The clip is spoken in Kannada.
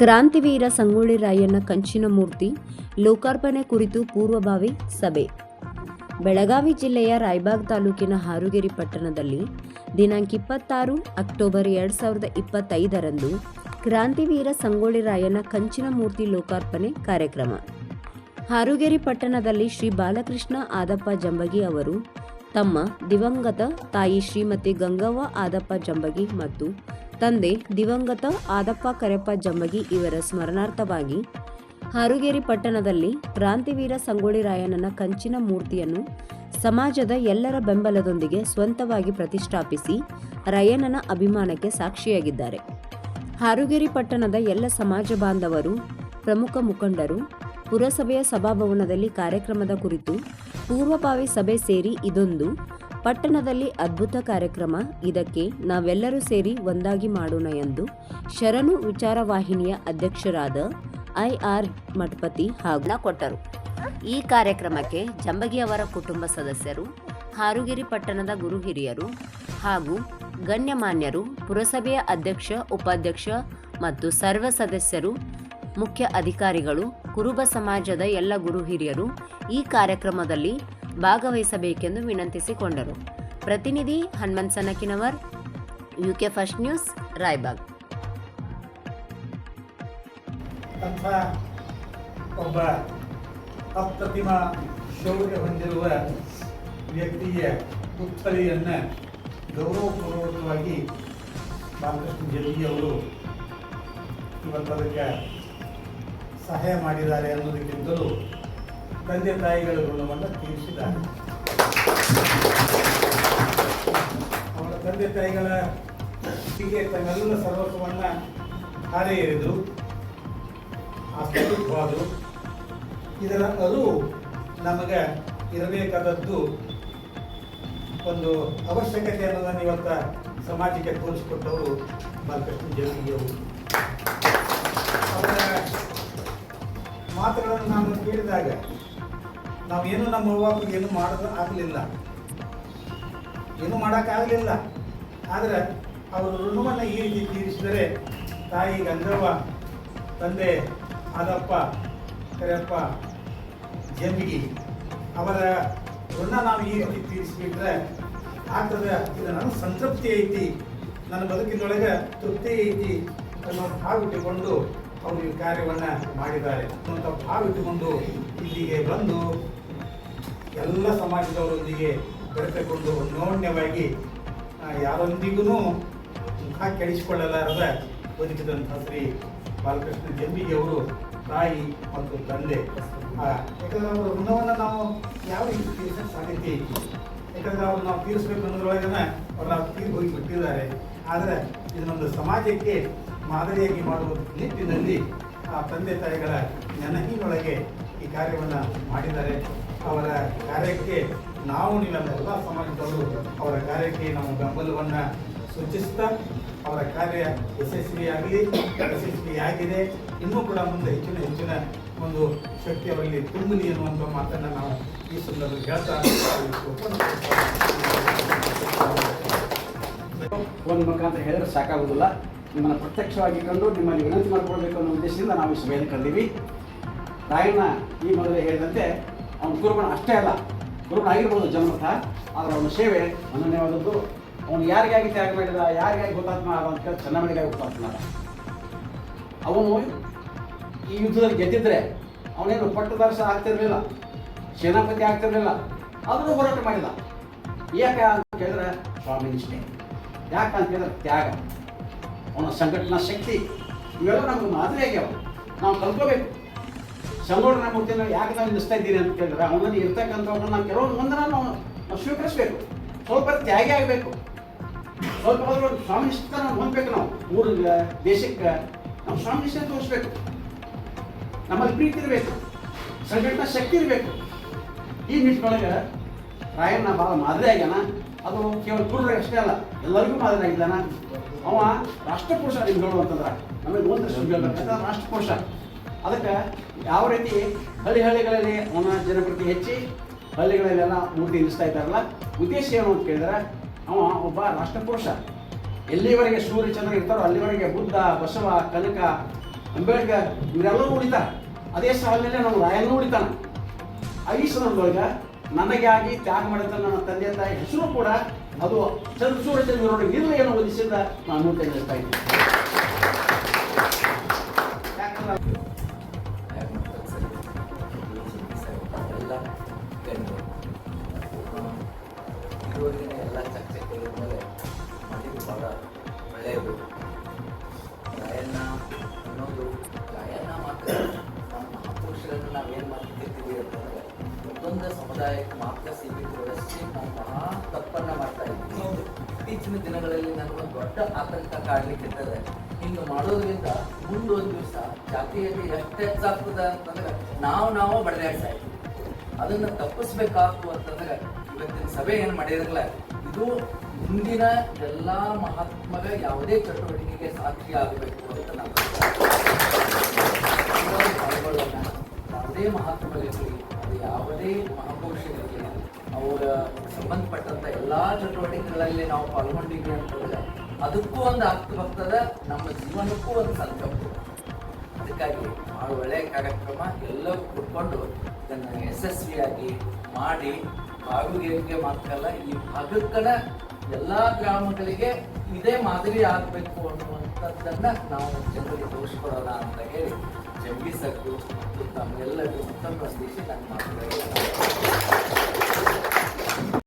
ಕ್ರಾಂತಿವೀರ ಸಂಗೊಳ್ಳಿ ರಾಯಣ್ಣ ಕಂಚಿನ ಮೂರ್ತಿ ಲೋಕಾರ್ಪಣೆ ಕುರಿತು ಪೂರ್ವಭಾವಿ ಸಭೆ. ಬೆಳಗಾವಿ ಜಿಲ್ಲೆಯ ರಾಯಬಾಗ್ ತಾಲೂಕಿನ ಹಾರುಗೆರಿ ಪಟ್ಟಣದಲ್ಲಿ ದಿನಾಂಕ ಇಪ್ಪತ್ತಾರು ಅಕ್ಟೋಬರ್ ಎರಡು ಸಾವಿರದ ಇಪ್ಪತ್ತೈದರಂದು ಕ್ರಾಂತಿವೀರ ಸಂಗೊಳ್ಳಿ ರಾಯಣ್ಣ ಕಂಚಿನ ಮೂರ್ತಿ ಲೋಕಾರ್ಪಣೆ ಕಾರ್ಯಕ್ರಮ. ಹಾರುಗೆರಿ ಪಟ್ಟಣದಲ್ಲಿ ಶ್ರೀ ಬಾಲಕೃಷ್ಣ ಆದಪ್ಪ ಜಂಬಗಿ ಅವರು ತಮ್ಮ ದಿವಂಗತ ತಾಯಿ ಶ್ರೀಮತಿ ಗಂಗವ್ವ ಆದಪ್ಪ ಜಂಬಗಿ ಮತ್ತು ತಂದೆ ದಿವಂಗತ ಆದಪ್ಪ ಕರೆಪ್ಪ ಜಂಬಗಿ ಇವರ ಸ್ಮರಣಾರ್ಥವಾಗಿ ಹಾರುಗೇರಿ ಪಟ್ಟಣದಲ್ಲಿ ಕ್ರಾಂತಿವೀರ ಸಂಗೊಳ್ಳಿ ರಾಯಣ್ಣನ ಕಂಚಿನ ಮೂರ್ತಿಯನ್ನು ಸಮಾಜದ ಎಲ್ಲರ ಬೆಂಬಲದೊಂದಿಗೆ ಸ್ವಂತವಾಗಿ ಪ್ರತಿಷ್ಠಾಪಿಸಿ ರಾಯಣ್ಣನ ಅಭಿಮಾನಕ್ಕೆ ಸಾಕ್ಷಿಯಾಗಿದ್ದಾರೆ. ಹಾರುಗೇರಿ ಪಟ್ಟಣದ ಎಲ್ಲ ಸಮಾಜ ಬಾಂಧವರು, ಪ್ರಮುಖ ಮುಖಂಡರು, ಪುರಸಭೆಯ ಸಭಾಭವನದಲ್ಲಿ ಕಾರ್ಯಕ್ರಮದ ಕುರಿತು ಪೂರ್ವಭಾವಿ ಸಭೆ ಸೇರಿ ಇದೊಂದು ಪಟ್ಟಣದಲ್ಲಿ ಅದ್ಭುತ ಕಾರ್ಯಕ್ರಮ. ಇದಕ್ಕೆ ನಾವೆಲ್ಲರೂ ಸೇರಿ ಒಂದಾಗಿ ಮಾಡೋಣ ಎಂದು ಶರಣು ವಿಚಾರವಾಹಿನಿಯ ಅಧ್ಯಕ್ಷರಾದ ಐ ಆರ್ ಮಠಪತಿ ಹಾಗೂ ಕೊಟ್ಟರು. ಈ ಕಾರ್ಯಕ್ರಮಕ್ಕೆ ಜಂಬಗಿ ಅವರ ಕುಟುಂಬ ಸದಸ್ಯರು, ಹಾರುಗಿರಿ ಪಟ್ಟಣದ ಗುರು ಹಿರಿಯರು ಹಾಗೂ ಗಣ್ಯಮಾನ್ಯರು, ಪುರಸಭೆಯ ಅಧ್ಯಕ್ಷ, ಉಪಾಧ್ಯಕ್ಷ ಮತ್ತು ಸರ್ವ ಸದಸ್ಯರು, ಮುಖ್ಯ ಅಧಿಕಾರಿಗಳು, ಕುರುಬ ಸಮಾಜದ ಎಲ್ಲ ಗುರು ಹಿರಿಯರು ಈ ಕಾರ್ಯಕ್ರಮದಲ್ಲಿ ಭಾಗವಹಿಸಬೇಕೆಂದು ವಿನಂತಿಸಿಕೊಂಡರು. ಪ್ರತಿನಿಧಿ Hanumant Sanakinavar, UK first news, Raibag. ಒಬ್ಬ ಅಪ್ರತಿಮ ಶೌರ್ಯ ಹೊಂದಿರುವ ವ್ಯಕ್ತಿಯ ಪುತ್ಥಳಿಯನ್ನು ಗೌರವಪೂರ್ವಕವಾಗಿ ಬಾಲಕೃಷ್ಣ ಜಲ್ಲಿಯವರು ಇವತ್ತು ಅದಕ್ಕೆ ಸಹಾಯ ಮಾಡಿದ್ದಾರೆ ಅನ್ನೋದಕ್ಕಿಂತಲೂ ತಂದೆ ತಾಯಿಗಳ ಋಣವನ್ನು ತೀರಿಸಿದ್ದಾರೆ. ಅವರ ತಂದೆ ತಾಯಿಗಳ ಹೀಗೆ ತನ್ನೆಲ್ಲ ಸರ್ವಸ್ವವನ್ನು ಹಾರೆ ಎರೆದರು ಅಸ್ತಿತ್ವವಾದರು ಇದರ ಅದು ನಮಗೆ ಇರಬೇಕಾದದ್ದು ಒಂದು ಅವಶ್ಯಕತೆ ಅನ್ನೋದನ್ನು ಇವತ್ತ ಸಮಾಜಕ್ಕೆ ತೋರಿಸಿಕೊಟ್ಟವರು ಬಾಲಕೃಷ್ಣ ಜಯಂತಿಯವರು. ನಾನು ಕೇಳಿದಾಗ ನಾವೇನು ನಮ್ಮ ಅವ್ವಾಗೂ ಏನು ಮಾಡೋದು ಆಗಲಿಲ್ಲ. ಏನು ಮಾಡೋಕ್ಕಾಗಲಿಲ್ಲ. ಆದರೆ ಅವರು ಋಣವನ್ನು ಈ ರೀತಿ ತೀರಿಸಿದರೆ ತಾಯಿ ಗಂಧರ್ವ, ತಂದೆ ಆದಪ್ಪ, ಕರೆಯಪ್ಪ, ಜಂಬಿಗಿ ಅವರ ಋಣ ನಾವು ಈ ರೀತಿ ತೀರಿಸಿಬಿಟ್ರೆ ಆಗ್ತದೆ. ಇದು ನನ್ನ ಸಂತೃಪ್ತಿ ಐತಿ. ನನ್ನ ಬದುಕಿನೊಳಗೆ ತೃಪ್ತಿ ಐತಿ ಅನ್ನೋ ಹಾವು ಇಟ್ಟುಕೊಂಡು ಅವರು ಈ ಕಾರ್ಯವನ್ನು ಮಾಡಿದ್ದಾರೆ. ಅನ್ನುವಂಥ ಭಾವ ಇಟ್ಟುಕೊಂಡು ಇಲ್ಲಿಗೆ ಬಂದು ಎಲ್ಲ ಸಮಾಜದವರೊಂದಿಗೆ ಬೆರೆತುಕೊಂಡು ಅನ್ಯೋನ್ಯವಾಗಿ ಯಾರೊಂದಿಗೂ ಮುಖ ಕೆಡಿಸಿಕೊಳ್ಳಲಾರದ ಬದುಕಿದಂಥ ಶ್ರೀ ಬಾಲಕೃಷ್ಣ ಜಂಬಿಗೆ ಅವರು ತಾಯಿ ಮತ್ತು ತಂದೆ. ಯಾಕಂದ್ರೆ ಅವರ ಋಣವನ್ನು ನಾವು ಯಾವ ರೀತಿ ತೀರಿಸಕ್ಕೆ ಸಾಧ್ಯತೆ ಐತಿ ಯಾಕಂದ್ರೆ ಅವ್ರು ನಾವು ತೀರಿಸ್ಬೇಕು ಅನ್ನೋದ್ರೊಳಗನ ಅವ್ರನ್ನ ತೀರಿ ಹೋಗಿ ಬಿಟ್ಟಿದ್ದಾರೆ. ಆದರೆ ಇದನ್ನೊಂದು ಸಮಾಜಕ್ಕೆ ಮಾದರಿಯಾಗಿ ಮಾಡುವ ನಿಟ್ಟಿನಲ್ಲಿ ಆ ತಂದೆ ತಾಯಿಗಳ ನೆನಹಿನೊಳಗೆ ಈ ಕಾರ್ಯವನ್ನು ಮಾಡಿದ್ದಾರೆ. ಅವರ ಕಾರ್ಯಕ್ಕೆ ನಾವು ನೀವೆಲ್ಲ ಎಲ್ಲ ಸಮಾಜದವರು ಅವರ ಕಾರ್ಯಕ್ಕೆ ನಾವು ಬೆಂಬಲವನ್ನು ಸೂಚಿಸ್ತಾ ಅವರ ಕಾರ್ಯ ಯಶಸ್ವಿಯಾಗಲಿ, ಯಶಸ್ವಿಯಾಗಿದೆ. ಇನ್ನೂ ಕೂಡ ಮುಂದೆ ಹೆಚ್ಚಿನ ಹೆಚ್ಚಿನ ಒಂದು ಶಕ್ತಿ ಅವರಲ್ಲಿ ತುಂಬಲಿ ಅನ್ನುವಂಥ ಮಾತನ್ನು ನಾವು ಈ ಸಂದರ್ಭದಲ್ಲಿ ಹೇಳ್ತಾ ಒಂದು ಮುಖಾಂತರ ಹೇಳಿದ್ರೆ ಸಾಕಾಗುವುದಿಲ್ಲ ನಿಮ್ಮನ್ನು ಪ್ರತ್ಯಕ್ಷವಾಗಿ ಕಂಡು ನಿಮ್ಮಲ್ಲಿ ವಿನಂತಿ ಮಾಡಿಕೊಳ್ಬೇಕು ಅನ್ನೋ ಉದ್ದೇಶದಿಂದ ನಾವು ಈ ಸಭೆಯನ್ನು ಕರೆದೀವಿ. ರಾಯಣ್ಣ ಈ ಮೊದಲೇ ಹೇಳಿದಂತೆ ಅವನು ಕುರುಬನ ಅಷ್ಟೇ ಅಲ್ಲ, ಕುರುಬನ ಆಗಿರ್ಬೋದು ಜನ್ಮತಃ ಆದರೆ ಅವನ ಸೇವೆ ಅನನ್ಯವಾದದ್ದು. ಅವನು ಯಾರಿಗಾಗಿ ತ್ಯಾಗ ಮಾಡಿದ, ಯಾರಿಗಾಗಿ ಹುತಾತ್ಮ ಆದ ಅಂತ ಚೆನ್ನಮಣಿಗಾಗಿ ಹುತಾತ್ಮ ಅವನು ಈ ಯುದ್ಧದಲ್ಲಿ ಗೆದ್ದಿದ್ರೆ ಅವನೇನು ಪಟ್ಟದರ್ಶ ಆಗ್ತಿರಲಿಲ್ಲ, ಸೇನಾಪತಿ ಆಗ್ತಿರಲಿಲ್ಲ, ಆದರೂ ಹೋರಾಟ ಮಾಡಿಲ್ಲ ಯಾಕೆ ಅಂತ ಕೇಳಿದ್ರೆ ಸ್ವಾಮಿ ನಿಷ್ಠೆ ಯಾಕೆ ಅಂತ ಹೇಳಿದ್ರೆ ತ್ಯಾಗ. ಅವನ ಸಂಘಟನಾ ಶಕ್ತಿ. ಇವೆಲ್ಲ ನಮ್ಗೆ ಮಾದರಿ ಆಗ್ಯಾವ. ನಾವು ಕಲ್ಕೋಬೇಕು ಸಂಗೋಡನ ಮೂರ್ತಿನ ಯಾಕೆ ನಾವು ನಿಲ್ಲಿಸ್ತಾ ಇದ್ದೀನಿ ಅಂತ ಕೇಳಿದ್ರೆ ಅವನಲ್ಲಿ ಇರ್ತಕ್ಕಂಥವ್ರನ್ನ ನಾವು ಕೆಲವೊಂದು ಮುಂದೆ ನಾವು ಸ್ವೀಕರಿಸಬೇಕು. ಸ್ವಲ್ಪ ತ್ಯಾಗಿ ಆಗಬೇಕು. ಸ್ವಲ್ಪ ಆದರೂ ಸ್ವಾಮಿ ನಾವು ಹೊಂದಬೇಕು ನಾವು. ಊರಿಗೆ, ದೇಶಕ್ಕೆ ನಾವು ಸ್ವಾಮಿ ನಿಷ್ಠೆ ತೋರಿಸ್ಬೇಕು. ನಮ್ಮಲ್ಲಿ ಪ್ರೀತಿ ಇರಬೇಕು. ಸಂಘಟನಾ ಶಕ್ತಿ ಇರಬೇಕು. ಈ ನಿಟ್ಟಿನೊಳಗೆ ರಾಯಣ್ಣ ಭಾಳ ಮಾದರಿ ಆಗ್ಯಾನ. ಅದು ಕೇವಲ ಕುರುಡ್ರಿಗೆ ಅಷ್ಟೇ ಅಲ್ಲ, ಎಲ್ಲರಿಗೂ ಮಾದರಿಯಾಗಿದ್ದಾನ ಅವ ರಾಷ್ಟ್ರಪುರುಷ ನಿಮ್ಗೆ ಹೇಳುವಂತಂದ್ರೆ, ನಮಗೆ ಒಂದು ಯಾಕಂದ್ರೆ ರಾಷ್ಟ್ರಪುರುಷ ಅದಕ್ಕೆ ಯಾವ ರೀತಿ ಹಳ್ಳಿ ಹಳ್ಳಿಗಳಲ್ಲಿ ಅವನ ಜನಪ್ರತಿ ಹೆಚ್ಚಿ ಹಳ್ಳಿಗಳಲ್ಲೆಲ್ಲ ಮೂರ್ತಿ ನಿಲ್ಲಿಸ್ತಾ ಇದ್ದಾರಲ್ಲ, ಉದ್ದೇಶ ಏನು ಅಂತ ಕೇಳಿದ್ರೆ, ಅವ ಒಬ್ಬ ರಾಷ್ಟ್ರಪುರುಷ ಎಲ್ಲಿವರೆಗೆ ಸೂರ್ಯ, ಚಂದ್ರ ಇರ್ತಾರೋ ಅಲ್ಲಿವರೆಗೆ ಬುದ್ಧ, ಬಸವ, ಕನಕ, ಅಂಬೇಡ್ಕರ್, ಇವರೆಲ್ಲರೂ ಉಳಿತಾರೆ. ಅದೇ ಸಾಲಿನಲ್ಲೇ ನಮ್ಮ ರಾಯಣ್ಣೂ ಉಳಿತಾನೆ. ಐದು ಸಂದರ್ಭದೊಳಗೆ ನನಗೆ ಆಗಿ ತ್ಯಾಗ ಮಾಡಿದ ನನ್ನ ತಂದೆ ತಾಯಿ ಹೆಸರು ಕೂಡ ಅದು ಚಂದ್ರಸೂರ್ಯ ನಿರ್ಣಯವನ್ನು ಒದಿಸಿದ ನಾನು ತಿಳಿಸ್ತಾ ಇದ್ದೀನಿ. ಯಾಕಂದ್ರೆ ಎಲ್ಲ ಒಳ್ಳೆಯದು ಗಾಯನ ಅನ್ನೋದು ಗಾಯನ ಮಾತ್ರ ನಮ್ಮ ಮಹಾಪುರುಷರನ್ನು ನಾವೇನು ಮಾಡ್ತಿರ್ತೀವಿ ಅಂತಂದ್ರೆ ಒಂದೊಂದು ಸಮುದಾಯಕ್ಕೆ ಮಾತ್ರ ಸೀಮಿತಗೊಳಿಸಿ ನಾವು ಮಹಾ ತಪ್ಪನ್ನು ಮಾಡ್ತಾ ಇದ್ವಿ ಇತ್ತೀಚಿನ ದಿನಗಳಲ್ಲಿ ನನಗೊಂದು ದೊಡ್ಡ ಆತಂಕ ಕಾಡ್ಲಿಕ್ಕಿರ್ತದೆ ಹಿಂಗೆ ಮಾಡೋದ್ರಿಂದ ಮುಂದೊಂದು ದಿವಸ ಜಾತಿಯಲ್ಲಿ ಎಷ್ಟು ಹೆಚ್ಚಾಗ್ತದೆ ಅಂತಂದ್ರೆ ನಾವು ನಾವು ಬಡದಾಡ್ತಾ ಇದ್ವಿ ಅದನ್ನು ತಪ್ಪಿಸ್ಬೇಕಾಗ್ತು ಅಂತಂದ್ರೆ ಇವತ್ತಿನ ಸಭೆ ಏನು ಮಾಡಿರಲ್ಲ ಇದು ಮುಂದಿನ ಎಲ್ಲಾ ಮಹಾತ್ಮರ ಯಾವುದೇ ಚಟುವಟಿಕೆಗೆ ಸಾಕ್ಷಿ ಆಗಬೇಕು ಅಂತ ನಾವು ಚಟುವಟಿಕೆಗಳಲ್ಲಿ ನಾವು ಪಾಲ್ಗೊಂಡಿದ್ವಿ ಅಂತಂದ್ರೆ ಅದಕ್ಕೂ ಒಂದು ಅರ್ಥ ಬರ್ತದ, ನಮ್ಮ ಜೀವನಕ್ಕೂ ಒಂದು ಸಂಕಲ್ಪ. ಅದಕ್ಕಾಗಿ ಭಾಳ ಒಳ್ಳೆಯ ಕಾರ್ಯಕ್ರಮ ಎಲ್ಲರೂ ಕೂತ್ಕೊಂಡು ಇದನ್ನು ಯಶಸ್ವಿಯಾಗಿ ಮಾಡಿ ಬಾಗುಗೇರಿಗೆ ಮಾತ್ರ ಅಲ್ಲ, ಈ ಭಾಗಕ್ಕನ ಎಲ್ಲ ಗ್ರಾಮಗಳಿಗೆ ಇದೇ ಮಾದರಿ ಆಗಬೇಕು ಅನ್ನುವಂಥದ್ದನ್ನ ನಾವು ಜನರಿಗೆ ತೋರಿಸ್ಕೊಡೋಣ ಅಂತ ಹೇಳಿ ಜಂಬಿಸಕ್ಕೂ ತಮ್ಮೆಲ್ಲರಿಗೂ ಉತ್ತಮ ಸಂದೇಶ ನನ್ನ ಮಾತುಗಳಿಗೆ